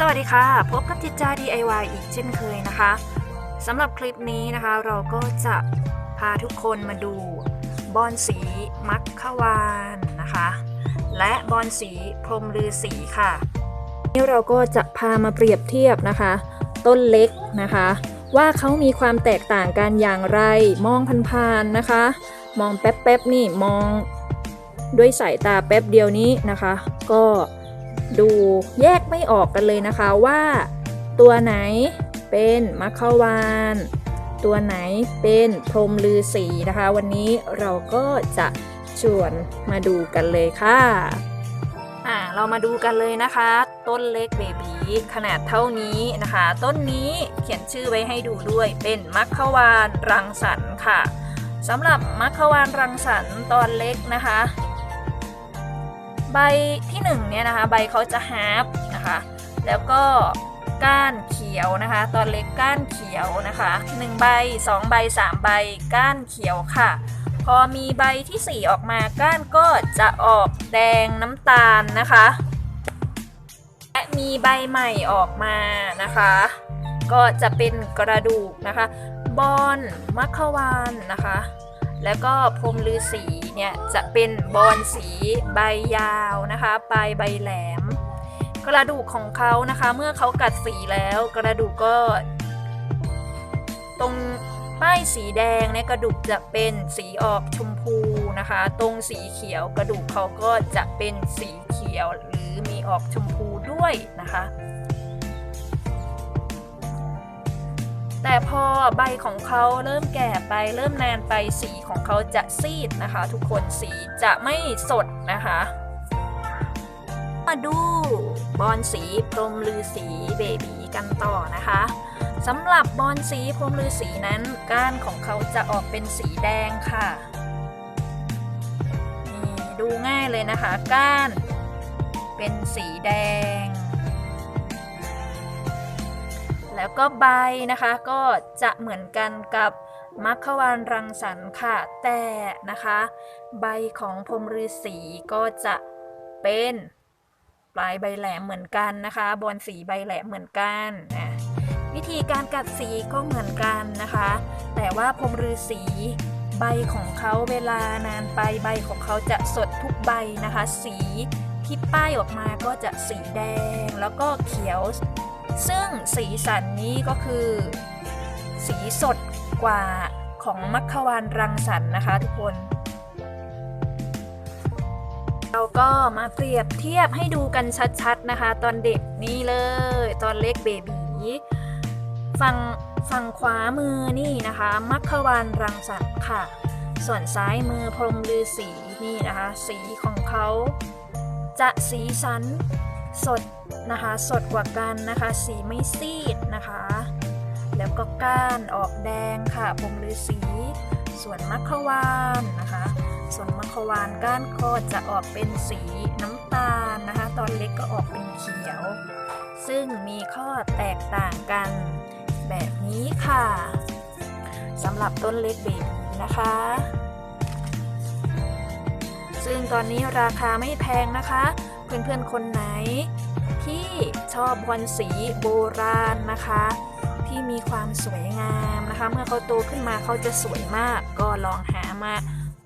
สวัสดีค่ะ พบกับจิตจา DIY อีกเช่นเคยนะคะสำหรับคลิปนี้นะคะ เราก็จะพาทุกคนมาดูบอนสีมัคควานนะคะ และบอนสีพรหมฤาษีค่ะ นี่เราก็จะพามาเปรียบเทียบนะคะ ต้นเล็กนะคะ ว่าเขามีความแตกต่างกันอย่างไรมองผ่านๆนะคะ มองแป๊บๆนี่มองด้วยสายตาแป๊บเดียวนี้นะคะ ก็ ดูแยกไม่ออกกันเลยนะคะว่า ตัวไหนเป็นมัคควานตัวไหนเป็นพรหมฤาษีนะคะ วันนี้เราก็จะชวนมาดูกันเลยค่ะอ่าเรามาดูกันเลยนะคะ ต้นเล็กเบบีขนาดเท่านี้นะคะ ต้นนี้เขียนชื่อไว้ให้ดูด้วยเป็นมัคควานรังสรรค์ค่ะสำหรับมัคควานรังสรรค์ตอนเล็กนะคะ ใบที่1เนี่ยนะคะ ใบเขาจะฮาร์ปนะคะ แล้วก็ก้านเขียวนะคะ ตอนเล็กก้านเขียวนะคะ 1 ใบ 2 ใบ 3 ใบ ก้านเขียวค่ะ พอมีใบที่ 4 ออกมาก้านก็จะออกแดงน้ำตาลนะคะ และมีใบใหม่ออกมานะคะ ก็จะเป็นกระดูกนะคะ บอนมัคควานนะคะ แล้วก็พรหมฤาษีเนี่ยจะเป็นบอนสีใบยาวนะคะปลายใบแหลม กระดูกของเขานะคะ เมื่อเขากัดสีแล้วกระดูกก็ ตรงป้ายสีแดงเนี่ยกระดูกจะเป็นสีออกชมพูนะคะ ตรงสีเขียวกระดูกเขาก็จะเป็นสีเขียวหรือมีออกชมพูด้วยนะคะ แต่พอใบของเขาเริ่มแก่ไปเริ่มแนนไปสีของเขาจะซีดนะคะ ทุกคนสีจะไม่สดนะคะ มาดูบอนสีพรหมฤาษีเบบีกันต่อนะคะสำหรับบอนสีพรหมฤาษีนั้น ก้านของเขาจะออกเป็นสีแดงค่ะนี่ดูง่ายเลยนะคะ ก้านเป็นสีแดง แล้วก็ใบนะคะ ก็จะเหมือนกันกับมัคควานรังสรรค์ค่ะ แต่นะคะ ใบของพรมฤาษีก็จะเป็นปลายใบแหลมเหมือนกันนะคะ บอนสีใบแหลมเหมือนกันนะวิธีการกัดสีก็เหมือนกันนะคะ แต่ว่าพรมฤาษีใบของเขาเวลานานไปใบของเขาจะสดทุกใบนะคะ สีที่ป้ายออกมาก็จะสีแดงแล้วก็เขียว ซึ่งสีสันนี้ก็คือ สีสดกว่าของมัคควานรังสรรค์นะคะทุกคน เราก็มาเปรียบเทียบให้ดูกันชัดๆนะคะ ตอนเด็กนี่เลย ตอนเล็กเบบีฝั่งฝั่งขวามือนี่นะคะ มัคควานรังสรรค์ค่ะ ส่วนซ้ายมือพรหมฤาษีนี่นะคะ สีของเขาจะสีสันสด นะคะ สดกว่ากันนะคะ สีไม่ซีดนะคะ แล้วก็ก้านออกแดงค่ะพรหมฤาษีส่วนมัควานนะคะ ส่วนมัควานก้านก็จะออกเป็นสีน้ำตาลนะคะ ตอนเล็กก็ออกเป็นเขียว ซึ่งมีข้อแตกต่างกันแบบนี้ค่ะสำหรับต้นเล็กเบบีนะคะ ซึ่งตอนนี้ราคาไม่แพงนะคะ เพื่อนๆคนไหน ที่ชอบบอนสีโบราณนะคะ ที่มีความสวยงามนะคะ เมื่อเขาโตขึ้นมาเขาจะสวยมาก ก็ลองหามา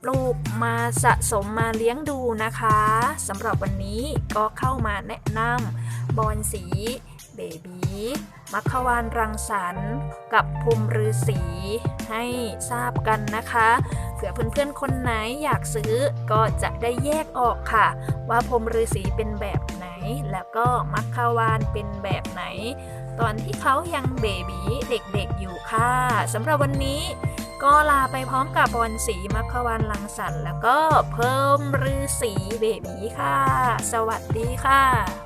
ปลูกมาสะสมมาเลี้ยงดูนะคะสำหรับวันนี้ก็เข้ามาแนะนำบอนสีเบบีมัคควานรังสรรค์กับภูมิฤาษีให้ทราบกันนะคะเผื่อเพื่อนๆคนไหนอยากซื้อก็จะได้แยกออกค่ะ ว่าพรหมฤาษีเป็นแบบไหน แล้วก็มัคควานเป็นแบบไหน ตอนที่เขายังเบบีเด็กๆอยู่ค่ะสำหรับวันนี้ก็ลาไปพร้อมกับบอลสีมัคควานลังสันแล้วก็เพิ่มรือสีเบบีค่ะ สวัสดีค่ะ